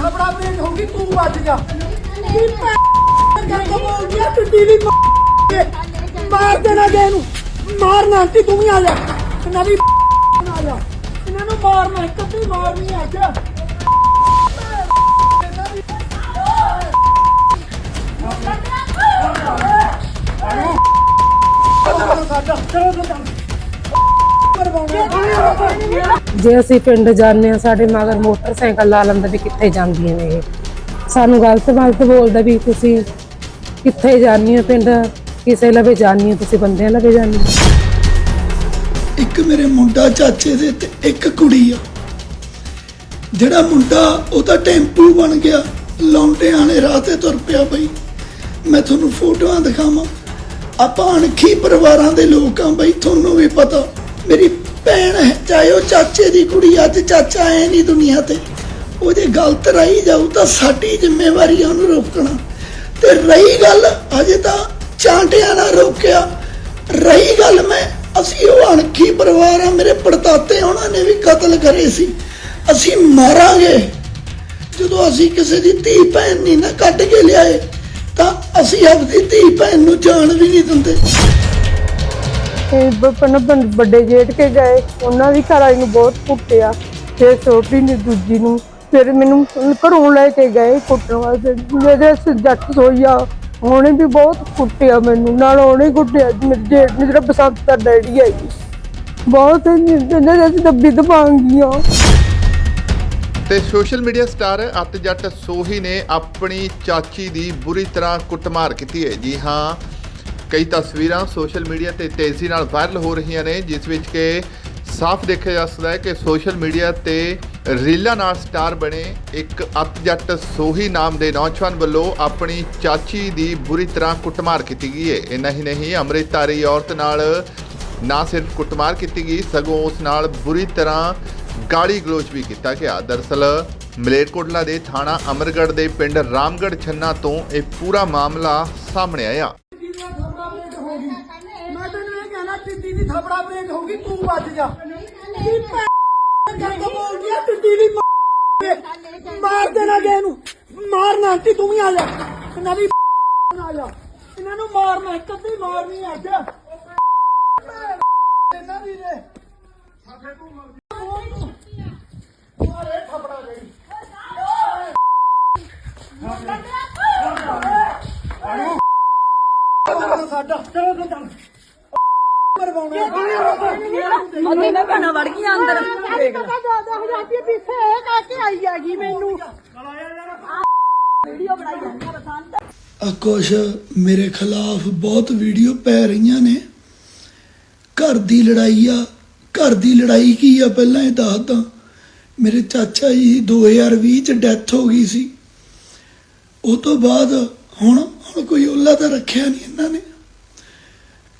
ਥਾਪੜਾ break ਹੋਗੀ ਤੂੰ ਬਚ ਜਾ। ਕੀ ਭੈਣ ਕਰਕੇ ਬੋਲਦੀ ਆ ਟੁੱਟੀ ਵੀ ਮਾਰ ਦੇਣਾ ਜੇ ਇਹਨੂੰ। ਮਾਰਨਾ ਕਿ ਤੂੰ ਵੀ ਆ ਜਾ। ਇਹਨਾਂ ਦੀ ਆ ਜਾ। ਇਹਨਾਂ ਨੂੰ ਮਾਰਨਾ ਇੱਕ ਤੇ ਮਾਰਨੀ ਆ ਜਾ ਜੇ ਅਸੀਂ ਪਿੰਡ ਜਾਂਦੇ ਆ ਸਾਡੇ ਮਗਰ ਮੋਟਰਸਾਈਕਲ ਲਾ ਲੈਂਦਾ ਵੀ ਕਿੱਥੇ ਜਾਂਦੀਆਂ ਨੇ ਇਹ। ਸਾਨੂੰ ਗਲਤ ਗਲਤ ਬੋਲਦਾ ਵੀ ਤੁਸੀਂ ਕਿੱਥੇ ਜਾਂਦੀ ਹੋ ਪਿੰਡ? ਕਿਸੇ ਲਵੇ ਜਾਂਦੀ ਹੋ, ਤੁਸੀਂ ਬੰਦਿਆਂ ਲਵੇ ਜਾਂਦੀ ਹੋ। ਇੱਕ ਮੇਰੇ ਮੁੰਡਾ ਚਾਚੇ ਦੇ ਤੇ ਇੱਕ ਕੁੜੀ ਆ। ਜਿਹੜਾ ਮੁੰਡਾ ਉਹ ਤਾਂ ਟੈਂਪੂ ਬਣ ਗਿਆ। ਲੌਂਡਿਆਂ ਨੇ ਰਾਹ ਤੇ ਤੁਰ ਪਿਆ ਬਈ। ਮੈਂ ਤੁਹਾਨੂੰ ਫੋਟੋਆਂ ਦਿਖਾਵਾਂ। ਆਪਾਂ ਅਣਖੀ ਪਰਿਵਾਰਾਂ ਦੇ ਲੋਕ ਆ ਬਈ, ਤੁਹਾਨੂੰ ਵੀ ਪਤਾ। ਮੇਰੀ ਭੈਣ ਹੈ, ਚਾਹੇ ਉਹ ਚਾਚੇ ਦੀ ਕੁੜੀ ਅੱਜ ਚਾਚਾ ਹੈ ਨਹੀਂ ਦੁਨੀਆ ਤੇ। ਉਹ ਗਲਤ ਰਹੀ ਜਾਊ ਤਾਂ ਸਾਡੀ ਜ਼ਿੰਮੇਵਾਰੀ ਆ ਉਹਨੂੰ ਰੋਕਣਾ। ਤੇ ਰਹੀ ਗੱਲ ਅਜੇ ਤਾਂ ਚਾਂਟਿਆਂ ਨਾਲ ਰੋਕਿਆ। ਰਹੀ ਗੱਲ ਮੈਂ, ਅਸੀਂ ਉਹ ਅਣਖੀ ਪਰਿਵਾਰ ਆ, ਮੇਰੇ ਪੜਤਾਤੇ ਉਹਨਾਂ ਨੇ ਵੀ ਕਤਲ ਕਰੇ ਸੀ। ਅਸੀਂ ਮਾਰਾਂਗੇ। ਜਦੋਂ ਅਸੀਂ ਕਿਸੇ ਦੀ ਧੀ ਭੈਣ ਨਹੀਂ ਨਾ ਕੱਢ ਕੇ ਲਿਆਏ, ਤਾਂ ਅਸੀਂ ਆਪਣੀ ਧੀ ਭੈਣ ਨੂੰ ਜਾਣ ਵੀ ਨਹੀਂ ਦਿੰਦੇ। ਤੇ ਬਪਨ ਵੱਡੇ ਜੇਠ ਕੇ ਗਏ। ਉਹਨਾਂ ਦੀ ਘਰ ਵਾਲੀ ਨੂੰ ਬਹੁਤ ਕੁੱਟਿਆ। ਫਿਰ ਛੋਟੀ ਨੂੰ ਦੂਜੀ ਨੂੰ ਫਿਰ ਮੈਨੂੰ ਘਰੋਂ ਲੈ ਕੇ ਗਏ ਕੁੱਟਣ ਵਾਸਤੇ। ਮੇਰੇ ਜੱਟ ਸੋਈਆ। ਉਹਨੇ ਵੀ ਬਹੁਤ ਕੁੱਟਿਆ ਮੈਨੂੰ। ਨਾਲ ਉਹਨੇ ਕੁੱਟਿਆ। ਮੇਰੇ ਜੇਠ ਨੇ ਜਿਹੜਾ ਬਸੰਤ ਦਾ ਡੈਡੀ ਹੈ ਬਹੁਤ ਇਹਨਾਂ ਦੇ ਦੱਬੀ ਦਬਾਂਗੀਆਂ ਤੇ ਸੋਸ਼ਲ ਮੀਡੀਆ ਸਟਾਰ ਅੱਤ ਜੱਟ ਸੋਹੀ ਨੇ ਆਪਣੀ ਚਾਚੀ ਦੀ ਬੁਰੀ ਤਰ੍ਹਾਂ ਕੁੱਟਮਾਰ ਕੀਤੀ ਹੈ। ਜੀ ਹਾਂ ਕਈ ਤਸਵੀਰਾਂ ਸੋਸ਼ਲ ਮੀਡੀਆ ਤੇ ਤੇਜ਼ੀ ਨਾਲ ਵਾਇਰਲ ਹੋ ਰਹੀਆਂ ਨੇ, ਜਿਸ ਵਿੱਚ ਕਿ ਸਾਫ਼ ਦੇਖਿਆ ਜਾ ਸਕਦਾ ਹੈ ਕਿ ਸੋਸ਼ਲ ਮੀਡੀਆ ਤੇ ਰੀਲਾਂ ਨਾਲ ਸਟਾਰ ਬਣੇ ਇੱਕ ਅੱਤ ਜੱਟ ਸੋਹੀ ਨਾਮ ਦੇ ਨੌਜਵਾਨ ਵੱਲੋਂ ਆਪਣੀ ਚਾਚੀ ਦੀ ਬੁਰੀ ਤਰ੍ਹਾਂ ਕੁੱਟਮਾਰ ਕੀਤੀ ਗਈ ਹੈ। ਇੰਨਾ ਹੀ ਨਹੀਂ, ਅੰਮ੍ਰਿਤਧਾਰੀ ਔਰਤ ਨਾਲ ਨਾ ਸਿਰਫ ਕੁੱਟਮਾਰ ਕੀਤੀ ਗਈ, ਸਗੋਂ ਉਸ ਨਾਲ ਬੁਰੀ ਤਰ੍ਹਾਂ ਗਾਲੀ ਗਲੋਚ ਵੀ ਕੀਤਾ ਗਿਆ। ਦਰਸਲ, ਮਲੇਰਕੋਟਲਾ ਦੇ ਥਾਣਾ ਅਮਰਗੜ੍ਹ ਦੇ ਪਿੰਡ ਰਾਮਗੜ੍ਹ ਛੰਨਾ ਤੋਂ ਇਹ ਪੂਰਾ ਮਾਮਲਾ ਸਾਹਮਣੇ ਆਇਆ ਮੈਂ ਤੈਨੂੰ ਇਹ ਕਹਿਣਾ ਟਿੱਡੀ ਦੀ ਥਾਪੜਾ ਬ੍ਰੇਕ ਹੋਗੀ ਤੂੰ ਬਚ ਜਾ। ਕੀ ਵੀ ਮਾਰ ਦੇਣਾ ਜੇ ਇਹਨੂੰ। ਮਾਰਨਾ ਕਿ ਤੂੰ ਵੀ ਆ ਜਾ। ਦੀ ਆ ਜਾ। ਇਹਨਾਂ ਨੂੰ ਮਾਰਨਾ ਇੱਕ ਤੇ ਮਾਰਨੀ ਆ ਜਾ ਇਹਨਾਂ ਦੀ ਨੇ ਮਾਰੇ ਥਾਪੜਾ ਗਈ ਸਾਡਾ ਚਲੋ ਤੇ ਚੱਲ ਮਰਵਾਉਣਾ ਅੱਗੇ ਮੈਂ ਭੈਣਾਂ ਵੜ ਗਈਆਂ ਅੰਦਰ ਦੇਖ ਲੈ। ਵੀਡੀਓ ਬਣਾਈ ਜਾਂਦੀ ਆ ਬਸੰਤ ਆ ਕੁਛ ਮੇਰੇ ਖਿਲਾਫ ਬਹੁਤ ਵੀਡੀਓ ਪੈ ਰਹੀਆਂ ਨੇ। ਘਰ ਦੀ ਲੜਾਈ ਆ। ਘਰ ਦੀ ਲੜਾਈ ਕੀ ਆ? ਪਹਿਲਾਂ ਇਹ ਦੱਸਦਾ ਮੇਰੇ ਚਾਚਾ ਜੀ ਦੀ 2020 ਚ ਡੈਥ ਹੋ ਗਈ ਸੀ। ਉਹ ਤੋਂ ਬਾਅਦ ਹੁਣ ਹੁਣ ਕੋਈ ਓਲਾ ਤਾਂ ਰੱਖਿਆ ਨਹੀਂ ਇਹਨਾਂ ਨੇ।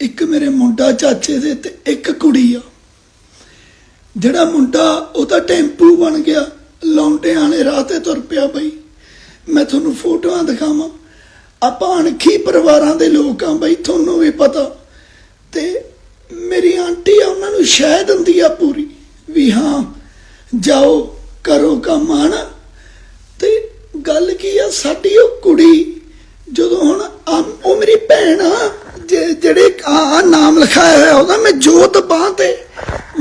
ਇੱਕ ਮੇਰੇ ਮੁੰਡਾ ਚਾਚੇ ਦੇ ਤੇ ਇੱਕ ਕੁੜੀ ਆ। ਜਿਹੜਾ ਮੁੰਡਾ ਉਹਦਾ ਟੈਂਪੂ ਬਣ ਗਿਆ। ਲੌਂਡਿਆਂ ਨੇ ਰਾਹ ਤੇ ਤੁਰ ਪਿਆ ਬਈ। ਮੈਂ ਤੁਹਾਨੂੰ ਫੋਟੋਆਂ ਦਿਖਾਵਾਂ। ਆਪਾਂ ਅਣਖੀ ਪਰਿਵਾਰਾਂ ਦੇ ਲੋਕ ਆ ਬਈ, ਤੁਹਾਨੂੰ ਵੀ ਪਤਾ। ਤੇ ਮੇਰੀ ਆਂਟੀ ਆ, ਉਹਨਾਂ ਨੂੰ ਸ਼ਾਇਦ ਹੁੰਦੀ ਆ ਪੂਰੀ ਵੀ ਹਾਂ, ਜਾਓ, ਕਰੋ ਕੰਮ, ਹਨਾ? ਤੇ ਗੱਲ ਕੀ ਆ, ਸਾਡੀ ਉਹ ਕੁੜੀ, ਜਦੋਂ ਹੁਣ ਉਹ ਮੇਰੀ ਭੈਣ ਆ, ਜੇ- ਜਿਹੜੇ ਆ ਨਾਮ ਲਿਖਾਇਆ ਹੋਇਆ ਉਹਦਾ, ਮੈਂ ਜੋਤ ਬਾਹ ਤੇ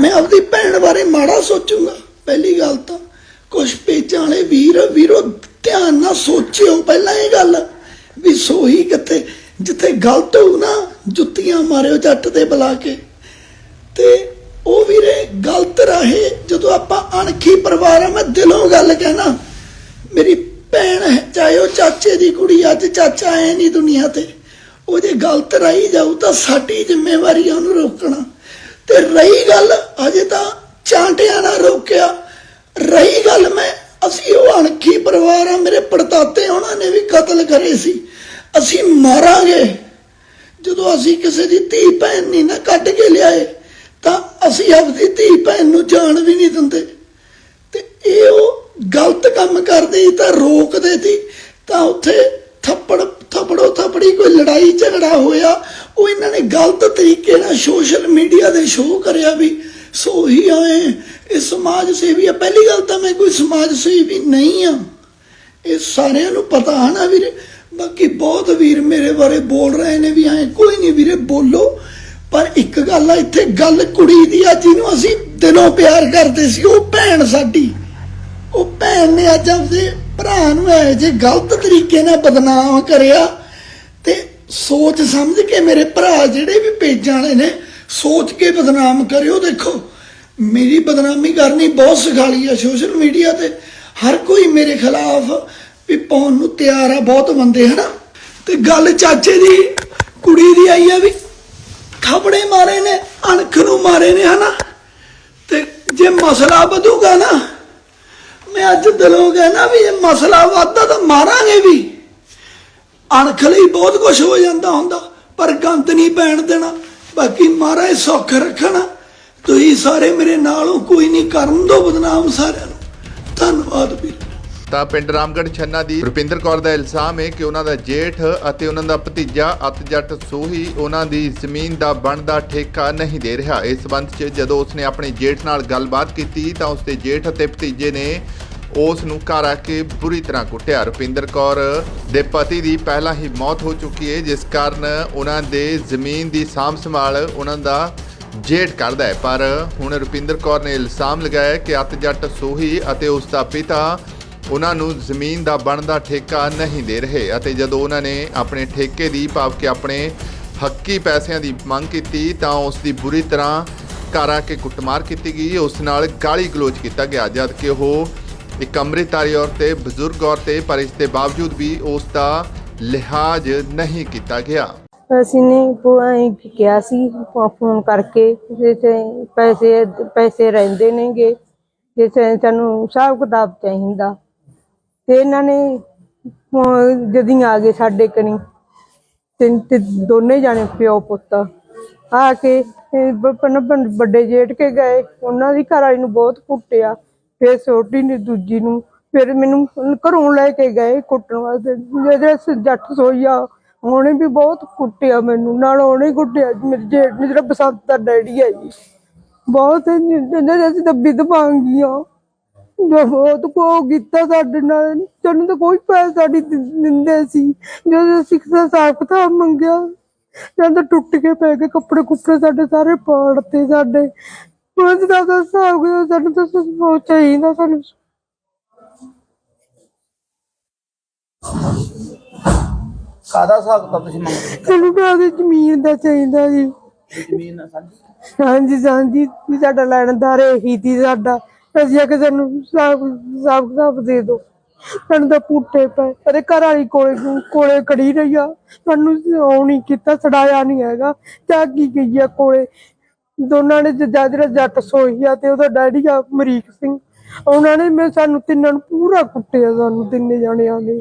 ਮੈਂ ਆਪਣੀ ਭੈਣ ਬਾਰੇ ਮਾੜਾ ਸੋਚੂੰਗਾ। ਪਹਿਲੀ ਗੱਲ ਤਾਂ ਕੁਝ ਪੇਜਾਂ ਵਾਲੇ ਵੀਰ, ਵੀਰੋ, ਧਿਆਨ ਨਾਲ ਸੋਚਿਓ। ਪਹਿਲਾਂ ਇਹ ਗੱਲ ਵੀ ਸੋਹੀ ਕਿਤੇ ਜਿੱਥੇ ਗਲਤ ਹੋਊ ਨਾ, ਜੁੱਤੀਆਂ ਮਾਰਿਓ ਜੱਟ ਤੇ ਬੁਲਾ ਕੇ। ਤੇ ਉਹ ਵੀਰੇ ਗਲਤ ਰਾਹੇ, ਜਦੋਂ ਆਪਾਂ ਅਣਖੀ ਪਰਿਵਾਰ ਆ, ਮੈਂ ਦਿਲੋਂ ਗੱਲ ਕਹਿਣਾ, ਮੇਰੀ ਭੈਣ ਹੈ, ਚਾਹੇ ਉਹ ਚਾਚੇ ਦੀ ਕੁੜੀ ਅੱਜ ਚਾਚਾ ਹੈ ਨਹੀਂ ਦੁਨੀਆ ਤੇ, ਉਹ ਜੇ ਗਲਤ ਰਹੀ ਜਾਊ ਤਾਂ ਸਾਡੀ ਜ਼ਿੰਮੇਵਾਰੀ ਆ ਉਹਨੂੰ ਰੋਕਣਾ। ਤੇ ਰਹੀ ਗੱਲ ਅਜੇ ਤਾਂ ਚਾਂਟਿਆਂ ਨਾਲ ਰੋਕਿਆ। ਰਹੀ ਗੱਲ ਮੈਂ, ਅਸੀਂ ਉਹ ਅਣਖੀ ਪਰਿਵਾਰ ਆ, ਮੇਰੇ ਪੜਤਾਤੇ ਉਹਨਾਂ ਨੇ ਵੀ ਕਤਲ ਕਰੇ ਸੀ। ਅਸੀਂ ਮਾਰਾਂਗੇ। ਜਦੋਂ ਅਸੀਂ ਕਿਸੇ ਦੀ ਧੀ ਭੈਣ ਨਹੀਂ ਨਾ ਕੱਢ ਕੇ ਲਿਆਏ, ਤਾਂ ਅਸੀਂ ਆਪਣੀ ਧੀ ਭੈਣ ਨੂੰ ਜਾਣ ਵੀ ਨਹੀਂ ਦਿੰਦੇ। ਤੇ ਇਹ ਉਹ ਗਲਤ ਕੰਮ ਕਰਦੇ ਸੀ, ਤਾਂ ਰੋਕਦੇ ਸੀ, ਤਾਂ ਉੱਥੇ ਥੱਪੜ, ਥੱਪੜੋ ਥੱਪੜੀ ਕੋਈ ਲੜਾਈ ਝਗੜਾ ਹੋਇਆ, ਉਹ ਇਹਨਾਂ ਨੇ ਗਲਤ ਤਰੀਕੇ ਨਾਲ ਸੋਸ਼ਲ ਮੀਡੀਆ ਦੇ ਸ਼ੋਅ ਕਰਿਆ ਵੀ, ਸੋ ਹੀ ਆਏ ਇਹ ਸਮਾਜ ਸੇਵੀ ਆ। ਪਹਿਲੀ ਗੱਲ ਤਾਂ ਮੈਂ ਕੋਈ ਸਮਾਜ ਸੇਵੀ ਨਹੀਂ ਆ। ਇਹ ਸਾਰਿਆਂ ਨੂੰ ਪਤਾ ਹੈ ਨਾ ਵੀਰੇ। ਬਾਕੀ ਬਹੁਤ ਵੀਰ ਮੇਰੇ ਬਾਰੇ ਬੋਲ ਰਹੇ ਨੇ ਵੀ ਐ, ਕੋਈ ਨਹੀਂ ਵੀਰੇ, ਬੋਲੋ। ਪਰ ਇੱਕ ਗੱਲ ਆ, ਇੱਥੇ ਗੱਲ ਕੁੜੀ ਦੀ ਆ, ਜਿਹਨੂੰ ਅਸੀਂ ਦਿਲੋਂ ਪਿਆਰ ਕਰਦੇ ਸੀ, ਉਹ ਭੈਣ ਸਾਡੀ। ਉਹ ਭੈਣ ਨੇ ਅੱਜ ਆਪਦੇ ਭਰਾ ਨੂੰ ਐ ਜੇ ਗਲਤ ਤਰੀਕੇ ਨਾਲ ਬਦਨਾਮ ਕਰਿਆ, ਤੇ ਸੋਚ ਸਮਝ ਕੇ ਮੇਰੇ ਭਰਾ ਜਿਹੜੇ ਵੀ ਪੇਜਾਂ ਵਾਲੇ ਨੇ, ਸੋਚ ਕੇ ਬਦਨਾਮ ਕਰਿਓ, ਦੇਖੋ। ਮੇਰੀ ਬਦਨਾਮੀ ਕਰਨੀ ਬਹੁਤ ਸਿਖਾਲੀ ਆ ਸੋਸ਼ਲ ਮੀਡੀਆ ਤੇ। ਹਰ ਕੋਈ ਮੇਰੇ ਖਿਲਾਫ ਵੀ ਪਾਉਣ ਨੂੰ ਤਿਆਰ ਆ, ਬਹੁਤ ਬੰਦੇ, ਹਨਾ? ਤੇ ਗੱਲ ਚਾਚੇ ਦੀ, ਕੁੜੀ ਦੀ ਆਈ ਆ ਵੀ ਥਾਪੜੇ ਮਾਰੇ ਨੇ, ਅਣਖ ਨੂੰ ਮਾਰੇ ਨੇ, ਹਨਾ? ਤੇ ਜੇ ਮਸਲਾ ਵਧੂਗਾ ਨਾ ਅੱਜ ਦਿਲੋਂ ਕਹਿਣਾ ਵੀ ਇਹ ਮਸਲਾ ਵਾਧਾ ਤਾਂ ਮਾਰਾਂਗੇ ਵੀ। ਅਣਖ ਲਈ ਬਹੁਤ ਕੁਝ ਹੋ ਜਾਂਦਾ ਹੁੰਦਾ, ਪਰ ਗੰਦ ਨਹੀਂ ਪੈਣ ਦੇਣਾ। ਬਾਕੀ ਮਹਾਰਾਜ ਸੁੱਖ ਰੱਖਣਾ। ਤੁਸੀਂ ਸਾਰੇ ਮੇਰੇ ਨਾਲ ਕੋਈ ਨਹੀਂ ਕਰਨ ਦੋ ਬਦਨਾਮ ਸਾਰਿਆਂ ਨੂੰ। ਧੰਨਵਾਦ ਵੀਰ। ਤਾਂ ਪਿੰਡ ਰਾਮਗੜ੍ਹ ਛੰਨਾ ਦੀ ਰੁਪਿੰਦਰ ਕੌਰ ਦਾ ਇਲਜ਼ਾਮ ਹੈ ਕਿ ਉਹਨਾਂ ਦਾ ਜੇਠ ਅਤੇ ਉਹਨਾਂ ਦਾ ਭਤੀਜਾ ਅਤਜੱਟ ਸੋਹੀ ਉਹਨਾਂ ਦੀ ਜ਼ਮੀਨ ਦਾ ਬਣਦਾ ਠੇਕਾ ਨਹੀਂ ਦੇ ਰਿਹਾ। ਇਸ ਸੰਬੰਧ 'ਚ ਜਦੋਂ ਉਸਨੇ ਆਪਣੇ ਜੇਠ ਨਾਲ ਗੱਲਬਾਤ ਕੀਤੀ ਤਾਂ ਉਸਦੇ ਜੇਠ ਅਤੇ ਭਤੀਜੇ ਨੇ ਉਸ ਨੂੰ ਘਰ ਆ ਕੇ ਬੁਰੀ ਤਰ੍ਹਾਂ ਕੁੱਟਿਆ। ਰੁਪਿੰਦਰ ਕੌਰ ਦੇ ਪਤੀ ਦੀ ਪਹਿਲਾਂ ਹੀ ਮੌਤ ਹੋ ਚੁੱਕੀ ਹੈ ਜਿਸ ਕਾਰਨ ਉਹਨਾਂ ਦੇ ਜ਼ਮੀਨ ਦੀ ਸਾਂਭ ਸੰਭਾਲ ਉਹਨਾਂ ਦਾ ਜੇਠ ਕਰਦਾ ਹੈ ਪਰ ਹੁਣ ਰੁਪਿੰਦਰ ਕੌਰ ਨੇ ਇਲਜ਼ਾਮ ਲਗਾਇਆ ਕਿ ਅਤਜੱਟ ਸੋਹੀ ਅਤੇ ਉਸ ਦਾ ਪਿਤਾ ਉਹਨਾਂ ਨੂੰ ਜ਼ਮੀਨ ਦਾ ਬਣਦਾ ਠੇਕਾ ਨਹੀਂ ਦੇ ਰਹੇ ਅਤੇ ਜਦੋਂ ਉਹਨਾਂ ਨੇ ਆਪਣੇ ਠੇਕੇ ਦੀ, ਭਾਵ ਕਿ ਆਪਣੇ ਹੱਕੀ ਪੈਸਿਆਂ ਦੀ ਮੰਗ ਕੀਤੀ, ਤਾਂ ਉਸ ਦੀ ਬੁਰੀ ਤਰ੍ਹਾਂ ਘਰ ਆ ਕੇ ਕੁੱਟਮਾਰ ਕੀਤੀ ਗਈ। ਉਸ ਨਾਲ ਗਾਲੀ ਗਲੋਚ ਕੀਤਾ ਗਿਆ ਜਦ ਕਿ ਉਹ ਇੱਕ ਅੰਮ੍ਰਿਤਧਾਰੀ ਔਰਤ ਤੇ ਬਜ਼ੁਰਗ ਔਰਤ ਤੇ, ਪਰ ਇਸ ਦੇ ਬਾਵਜੂਦ ਵੀ ਉਸ ਦਾ ਲਿਹਾਜ਼ ਨਹੀਂ ਕੀਤਾ ਗਿਆ। ਅਸੀਂ ਨੇ ਪੁਆਈ ਕਿਹਾ ਸੀ ਫੋਨ ਕਰਕੇ ਜੇ ਪੈਸੇ ਪੈਸੇ ਰਹਿੰਦੇ ਨੇਗੇ ਜੇ ਸਾਨੂੰ ਹਿਸਾਬ ਕਿਤਾਬ ਚਾਹੀਦਾ। ਤੇ ਇਹਨਾਂ ਨੇ ਜਦੀ ਆ ਗਏ ਸਾਡੇ ਕਣੀ ਤਿੰਨ ਤੇ ਦੋਨੇ ਜਾਣੇ ਪਿਓ ਪੁੱਤ ਆ ਕੇ ਵੱਡੇ ਜੇਠ ਕੇ ਗਏ। ਉਹਨਾਂ ਦੀ ਘਰ ਵਾਲੀ ਨੂੰ ਬਹੁਤ ਕੁੱਟਿਆ। ਫਿਰ ਛੋਟੀ ਨੇ ਦੂਜੀ ਨੂੰ, ਫਿਰ ਮੈਨੂੰ ਘਰੋਂ ਲੈ ਕੇ ਗਏ ਕੁੱਟਣ ਵਾਸਤੇ। ਜਿਹੜੇ ਜੱਟ ਸੋਈਆ, ਉਹਨੇ ਵੀ ਬਹੁਤ ਕੁੱਟਿਆ ਮੈਨੂੰ, ਨਾਲ ਉਹਨੇ ਕੁੱਟਿਆ, ਮੇਰੇ ਜੇਠ ਨੇ, ਜਿਹੜਾ ਬਸੰਤ ਦਾ ਡੈਡੀ ਹੈ ਜੀ। ਬਹੁਤ ਜਿੰਨੇ ਅਸੀਂ ਦੱਬੀ ਵਿਧ ਮੰਗੀਆਂ ਜੋ ਬਹੁਤ ਕੋ ਕੀਤਾ ਸਾਡੇ ਨਾਲ, ਸਾਨੂੰ ਤਾਂ ਕੋਈ ਪੈਸਾ ਸਾਡੀ ਦਿੰਦੇ ਸੀ। ਜਦੋਂ ਅਸੀਂ ਕਿਸੇ ਹਿਸਾਬ ਕਿਤਾਬ ਮੰਗਿਆ, ਜਦ ਟੁੱਟ ਕੇ ਪੈ ਗਏ ਕੱਪੜੇ ਕੁੱਪੜੇ ਸਾਡੇ ਸਾਰੇ ਪਾੜਤੇ ਸਾਡੇ। ਉਹ ਦਾ ਤਾਂ ਹਿਸਾਬ ਕਿਤਾਬ ਸਾਨੂੰ ਤਾਂ ਸੋਚ ਚਾਹੀਦਾ ਸਾਨੂੰ। ਕਾਦਾ ਹਿਸਾਬ ਕਿਤਾਬ ਤੁਸੀਂ ਮੰਗਦੇ ਸਾਨੂੰ ਤਾਂ ਉਹਦੀ ਜ਼ਮੀਨ ਦਾ ਚਾਹੀਦਾ ਜੀ। ਹੋ ਜ਼ਮੀਨ ਸਾਂਝੀ? ਹਾਂਜੀ ਹਾਂਜੀ ਵੀ ਸਾਡਾ ਲੈਣਦਾਰ ਇਹੀ ਸੀ ਸਾਡਾ। ਅਸੀਂ ਕਿ ਸਾਨੂੰ ਹਿਸਾਬ ਹਿਸਾਬ ਕਿਤਾਬ ਦੇ ਦਿਓ। ਸਾਨੂੰ ਤਾਂ ਪੁੱਟੇ ਪਏ। ਅਰੇ ਘਰ ਵਾਲੀ ਕੋਲੇ ਕੋਲੇ ਖੜੀ ਰਹੀ ਆ। ਸਾਨੂੰ ਉਹ ਨਹੀਂ ਕੀਤਾ ਛਡਾਇਆ ਨਹੀਂ ਹੈਗਾ। ਚਾ ਕੀ ਗਈ ਆ ਕੋਲੇ? ਦੋਨਾਂ ਨੇ ਜੱਜਾ ਜਿਹੜਾ ਜੱਟ ਸੋਈ ਆ ਤੇ ਉਹਦਾ ਡੈਡੀ ਆ ਅਮਰੀਕ ਸਿੰਘ ਉਹਨਾਂ ਨੇ ਮੈਂ ਸਾਨੂੰ ਤਿੰਨਾਂ ਨੂੰ ਪੂਰਾ ਕੁੱਟਿਆ ਸਾਨੂੰ ਤਿੰਨੇ ਜਾਣਿਆਂ ਨੇ।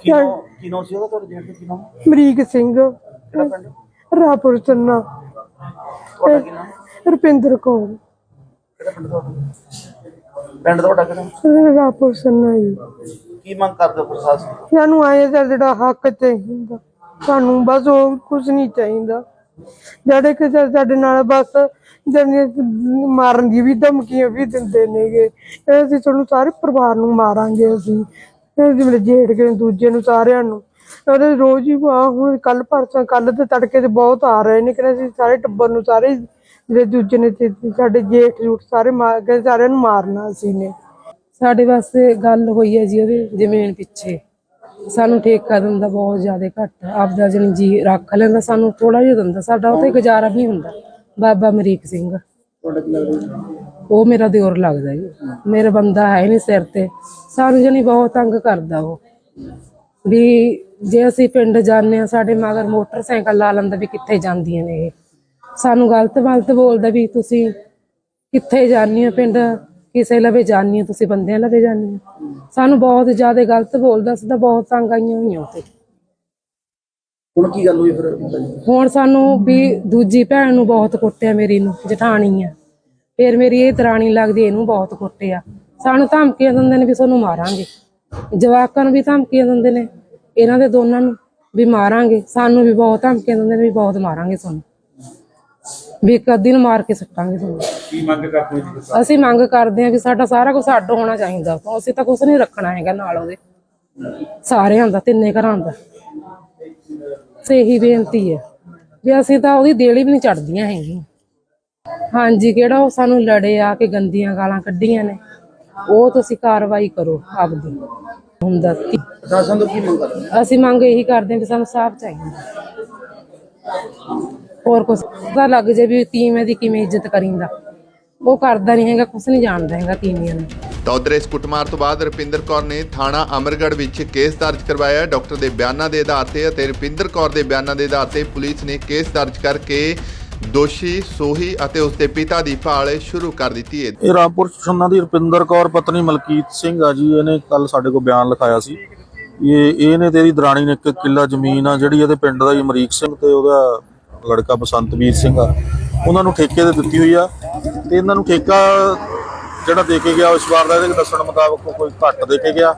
ਕਿਨੋਂ ਕਿਨੋਂ ਸੀ ਉਹਦਾ ਤੁਹਾਡੇ ਜੇਠ ਦਾ ਕਿਨੋਂ ਅਮਰੀਕ ਸਿੰਘ। ਰਾਪੁਰ ਚੰਨਾ। ਤੁਹਾਡਾ ਰੁਪਿੰਦਰ ਕੌਰ। ਕਿਹੜਾ ਪਿੰਡ ਤੁਹਾਡਾ? ਪਿੰਡ ਤੁਹਾਡਾ ਕਿਹੜਾ? ਰਾਪੁਰ ਚੰਨਾ ਜੀ। ਕੀ ਮੰਗ ਕਰਦੇ ਪ੍ਰਸ਼ਾਸਨ? ਸਾਨੂੰ ਆਏ ਦਾ ਜਿਹੜਾ ਹੱਕ ਚਾਹੀਦਾ। ਸਾਨੂੰ ਬਸ ਉਹ ਕੁਝ ਨਹੀਂ ਚਾਹੀਦਾ। ਜਿਹੜੇ ਕਿ ਸਾਡੇ ਨਾਲ ਬਸ ਜਨੇ ਮਾਰਨ ਦੀ ਵੀ ਧਮਕੀਆਂ ਵੀ ਦਿੰਦੇ ਨੇਗੇ ਇਹ ਅਸੀਂ ਤੁਹਾਨੂੰ ਸਾਰੇ ਪਰਿਵਾਰ ਨੂੰ ਮਾਰਾਂਗੇ ਅਸੀਂ ਜਿਵੇਂ ਜੇੜ ਕੇ ਦੂਜੇ ਨੂੰ ਸਾਰਿਆਂ ਨੂੰ। ਉਹਦੇ ਰੋਜ਼ ਹੀ ਆਹ ਹੁਣ ਕੱਲ ਪਰਸੋਂ, ਕੱਲ ਤੇ ਤੜਕੇ ਤੇ ਬਹੁਤ ਆ ਰਹੇ ਨੇ ਕਿ ਅਸੀਂ ਸਾਰੇ ਟੱਬਰ ਨੂੰ ਸਾਰੇ ਜਿਹੜੇ ਦੂਜੇ ਨੇ ਤੇ ਸਾਡੇ ਜੇਠ ਜੂਠ ਸਾਰੇ ਮਾਰ ਕੇ ਸਾਰਿਆਂ ਨੂੰ ਮਾਰਨਾ ਅਸੀਂ ਨੇ। ਸਾਡੇ ਵਾਸਤੇ ਗੱਲ ਹੋਈ ਹੈ ਜੀ ਉਹਦੇ ਜ਼ਮੀਨ ਪਿੱਛੇ। ਸਾਨੂੰ ਠੇਕਾ ਦਿੰਦਾ ਬਹੁਤ ਜ਼ਿਆਦਾ ਘੱਟ। ਆਪਦਾ ਜਣੀ ਜੀ ਰੱਖ ਲੈਂਦਾ ਸਾਨੂੰ ਥੋੜਾ ਜਿਹਾ ਦਿੰਦਾ। ਸਾਡਾ ਉਹ ਤੇ ਗੁਜ਼ਾਰਾ ਵੀ ਨਹੀਂ ਹੁੰਦਾ। ਬਾਬਾ ਅਮਰੀਕ ਸਿੰਘ। ਤੁਹਾਡਾ ਕੀ ਲੱਗਦਾ ਉਹ ਮੇਰਾ ਦਿਓਰ ਲੱਗਦਾ ਜੀ। ਮੇਰਾ ਬੰਦਾ ਹੈ ਨਹੀਂ ਸਿਰ ਤੇ। ਸਾਨੂੰ ਜਣੀ ਬਹੁਤ ਤੰਗ ਕਰਦਾ ਉਹ। ਵੀ ਜੇ ਅਸੀਂ ਪਿੰਡ ਜਾਂਦੇ ਆ ਸਾਡੇ ਮਗਰ ਮੋਟਰਸਾਈਕਲ ਲਾ ਲੈਂਦਾ ਵੀ ਕਿੱਥੇ ਜਾਂਦੀਆਂ ਨੇ ਇਹ। ਸਾਨੂੰ ਗਲਤ ਗਲਤ ਬੋਲਦਾ ਵੀ ਤੁਸੀਂ ਕਿੱਥੇ ਜਾਂਦੀ ਹੋ ਪਿੰਡ? ਕਿਸੇ ਲਵੇ ਜਾਂਦੀ ਹੋ ਤੁਸੀਂ ਬੰਦਿਆਂ ਲਵੇ ਜਾਂਦੀ ਹੋ ਸਾਨੂੰ ਬਹੁਤ ਜ਼ਿਆਦਾ ਗਲਤ ਬੋਲਦਾ ਸੀ ਤਾਂ ਬਹੁਤ ਤੰਗ ਆਈਆਂ ਹੋਈਆਂ ਉੱਥੇ। ਹੁਣ ਕੀ ਗੱਲ ਹੋਈ ਫਿਰ? ਹੁਣ ਸਾਨੂੰ ਵੀ ਦੂਜੀ ਭੈਣ ਨੂੰ ਬਹੁਤ ਕੁੱਟਿਆ ਮੇਰੀ ਨੂੰ ਜਠਾਣੀ ਆ। ਫਿਰ ਮੇਰੀ ਇਹ ਦਰਾਣੀ ਲੱਗਦੀ ਇਹਨੂੰ ਬਹੁਤ ਕੁੱਟਿਆ। ਸਾਨੂੰ ਧਮਕੀਆਂ ਦਿੰਦੇ ਨੇ ਵੀ ਤੁਹਾਨੂੰ ਮਾਰਾਂਗੇ। ਜਵਾਕਾਂ ਨੂੰ ਵੀ ਧਮਕੀਆਂ ਦਿੰਦੇ ਨੇ ਇਹਨਾਂ ਦੇ ਦੋਨਾਂ ਨੂੰ ਵੀ ਮਾਰਾਂਗੇ। ਸਾਨੂੰ ਵੀ ਬਹੁਤ ਧਮਕੀਆਂ ਦਿੰਦੇ ਨੇ ਵੀ ਬਹੁਤ ਮਾਰਾਂਗੇ ਤੁਹਾਨੂੰ। ਵੀ ਇੱਕ ਅੱਧੀ ਨੂੰ ਮਾਰ ਕੇ ਸੱਟਾਂਗੇ ਤੁਹਾਨੂੰ। ਕੀ ਮੰਗ ਕਰਦੇ ਹੋ ਜੀ ਅਸੀਂ ਮੰਗ ਕਰਦੇ ਹਾਂ ਵੀ ਸਾਡਾ ਸਾਰਾ ਕੁਝ ਅੱਡ ਹੋਣਾ ਚਾਹੀਦਾ। ਤੋਂ ਅਸੀਂ ਤਾਂ ਕੁਝ ਨਹੀਂ ਰੱਖਣਾ ਹੈਗਾ ਨਾਲ ਉਹਦੇ। ਸਾਰਿਆਂ ਦਾ ਤਿੰਨੇ ਘਰਾਂ ਦਾ। ਇਹੀ ਬੇਨਤੀ ਹੈ ਵੀ ਅਸੀਂ ਤਾਂ ਉਹਦੀ ਦੇਲੀ ਵੀ ਨਹੀਂ ਚੜਦੀਆਂ ਹੈਗੀਆਂ। ਹਾਂਜੀ ਕਿਹੜਾ ਉਹ ਸਾਨੂੰ ਲੜੇ ਆ ਕੇ ਗੰਦੀਆਂ ਗਾਲਾਂ ਕੱਢੀਆਂ ਨੇ ਉਹ ਤੁਸੀਂ ਕਾਰਵਾਈ ਕਰੋ ਆਪਦੀ। ਹੁੰਦਾ ਸੀ। ਪ੍ਰਸ਼ਾਸਨ ਤੋਂ ਕੀ ਮੰਗ ਕਰਦੇ ਅਸੀਂ ਮੰਗ ਇਹੀ ਕਰਦੇ ਹਾਂ ਵੀ ਸਾਨੂੰ ਸਾਫ਼ ਚਾਹੀਦਾ। ਹੋਰ ਕੁਛ ਪਤਾ ਲੱਗ ਜੇ ਵੀ ਤੀਵੇਂ ਦੀ ਕਿਵੇਂ ਇੱਜ਼ਤ ਕਰੀਂਦਾ। ਉਹ ਕਰਦਾ ਨਹੀਂ ਹੈਗਾ ਕੁਛ ਨਹੀਂ ਜਾਣਦਾ ਹੈਗਾ ਤੀਵੀਆਂ ਨੂੰ। ਤਾਂ ਉਧਰ ਇਸ ਕੁੱਟਮਾਰ ਤੋਂ ਬਾਅਦ ਰੁਪਿੰਦਰ ਕੌਰ ਨੇ ਥਾਣਾ ਅਮਰਗੜ੍ਹ ਵਿੱਚ ਕੇਸ ਦਰਜ ਕਰਵਾਇਆ। ਡਾਕਟਰ ਦੇ ਬਿਆਨਾਂ ਦੇ ਆਧਾਰ ਤੇ ਅਤੇ ਰੁਪਿੰਦਰ ਕੌਰ ਦੇ ਬਿਆਨਾਂ ਦੇ ਆਧਾਰ ਤੇ ਪੁਲਿਸ ਨੇ ਕੇਸ ਦਰਜ ਕਰਕੇ ਦੋਸ਼ੀ ਸੋਹੀ ਅਤੇ ਉਸ ਦੇ ਪਿਤਾ ਦੀ ਭਾਲ ਸ਼ੁਰੂ ਕਰ ਦਿੱਤੀ ਹੈ। ਇਹ ਰਾਮਪੁਰ ਛੰਨਾ ਦੀ ਰੁਪਿੰਦਰ ਕੌਰ ਪਤਨੀ ਮਲਕੀਤ ਸਿੰਘ ਆ ਜੀ ਇਹਨੇ ਕੱਲ ਸਾਡੇ ਕੋਲ ਬਿਆਨ ਲਿਖਾਇਆ ਸੀ। ਇਹ ਇਹਨੇ ਤੇ ਇਹਦੀ ਦਰਾਣੀ ਨੇ ਇੱਕ ਕਿੱਲਾ ਜ਼ਮੀਨ ਆ ਜਿਹੜੀ ਇਹਦੇ ਪਿੰਡ ਦਾ ਹੀ ਅਮਰੀਕ ਸਿੰਘ ਤੇ ਉਹਦਾ ਲੜਕਾ ਬਸੰਤਵੀਰ ਸਿੰਘ ਆ, ਉਹਨਾਂ ਨੂੰ ਠੇਕੇ ਤੇ ਦਿੱਤੀ ਹੋਈ ਆ ਤੇ ਇਹਨਾਂ ਨੂੰ ਠੇਕਾ ਜਿਹੜਾ ਦੇ ਕੇ ਗਿਆ, ਇਸ ਵਾਰ ਦਾ ਇਹਦੇ ਦੱਸਣ ਮੁਤਾਬਕ ਕੋਈ ਘੱਟ ਦੇ ਕੇ ਗਿਆ।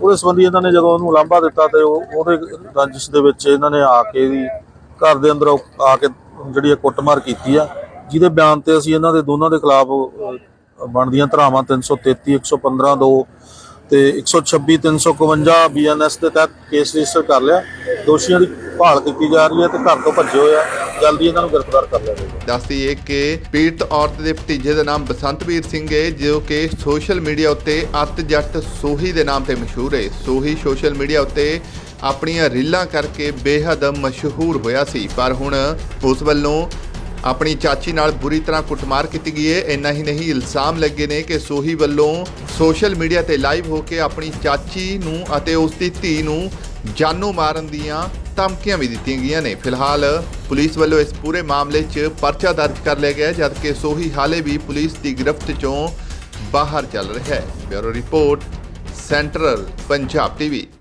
ਉਹਦੇ ਸੰਬੰਧੀ ਇਹਨਾਂ ਨੇ ਜਦੋਂ ਉਹਨੂੰ ਲਾਂਭਾ ਦਿੱਤਾ ਤੇ ਉਹ ਉਹਦੇ ਰੰਜਿਸ਼ ਦੇ ਵਿੱਚ ਇਹਨਾਂ ਨੇ ਆ ਕੇ ਇਹਦੀ ਘਰ ਦੇ ਅੰਦਰ ਆ ਕੇ ਜਿਹੜੀ ਇਹ ਕੁੱਟਮਾਰ ਕੀਤੀ ਆ, ਜਿਹਦੇ ਬਿਆਨ ਤੇ ਅਸੀਂ ਇਹਨਾਂ ਦੇ ਦੋਨਾਂ ਦੇ ਖਿਲਾਫ ਬਣਦੀਆਂ ਧਾਰਾਵਾਂ 333 115 2 ਤੇ 126 351 ਬੀਐਨਐਸ ਦੇ ਤਹਿਤ ਕੇਸ ਰਜਿਸਟਰ ਕਰ ਲਿਆ। ਦੋਸ਼ੀਆਂ ਦੀ ਭਾਲ ਕੀਤੀ ਜਾ ਰਹੀ ਹੈ ਤੇ ਘਰ ਤੋਂ ਭੱਜੇ ਹੋਏ ਆ। ਜਲਦੀ ਇਹਨਾਂ ਨੂੰ ਗ੍ਰਿਫਤਾਰ ਕਰ ਲਿਆ ਜਾਵੇਗਾ ਦੱਸਦੀ ਕਿ ਪੀੜਤ ਔਰਤ ਦੇ ਭਤੀਜੇ ਦਾ ਨਾਮ ਬਸੰਤਵੀਰ ਸਿੰਘ ਹੈ, ਜੋ ਕਿ ਸੋਸ਼ਲ ਮੀਡੀਆ ਉੱਤੇ ਅੱਤ ਜੱਟ ਸੋਹੀ ਦੇ ਨਾਮ ਤੇ ਮਸ਼ਹੂਰ ਹੈ। ਸੋਹੀ ਸੋਸ਼ਲ ਮੀਡੀਆ ਉੱਤੇ ਆਪਣੀਆਂ ਰੀਲਾਂ ਕਰਕੇ ਬੇਹੱਦ ਮਸ਼ਹੂਰ ਹੋਇਆ ਸੀ। ਪਰ ਹੁਣ ਉਸ ਵੱਲੋਂ ਆਪਣੀ ਚਾਚੀ ਨਾਲ ਬੁਰੀ ਤਰ੍ਹਾਂ ਕੁੱਟਮਾਰ ਕੀਤੀ ਗਈ ਹੈ। ਇੰਨਾ ਹੀ ਨਹੀਂ, ਇਲਜ਼ਾਮ ਲੱਗੇ ਨੇ ਕਿ ਸੋਹੀ ਵੱਲੋਂ ਸੋਸ਼ਲ ਮੀਡੀਆ ਤੇ ਲਾਈਵ ਹੋ ਕੇ ਆਪਣੀ ਚਾਚੀ ਨੂੰ ਅਤੇ ਉਸ ਦੀ ਧੀ ਨੂੰ ਜਾਨੋਂ ਮਾਰਨ ਦੀਆਂ ਧਮਕੀਆਂ ਵੀ ਦਿੱਤੀਆਂ ਗਈਆਂ ਨੇ। ਫਿਲਹਾਲ ਪੁਲਿਸ ਵੱਲੋਂ ਇਸ ਪੂਰੇ ਮਾਮਲੇ 'ਚ ਪਰਚਾ ਦਰਜ ਕਰ ਲਿਆ ਗਿਆ ਜਦਕਿ ਸੋਹੀ ਹਾਲੇ ਵੀ ਪੁਲਿਸ ਦੀ ਗ੍ਰਿਫਤ 'ਚੋਂ ਬਾਹਰ ਚੱਲ ਰਿਹਾ ਹੈ। Bureau report, central Punjab TV.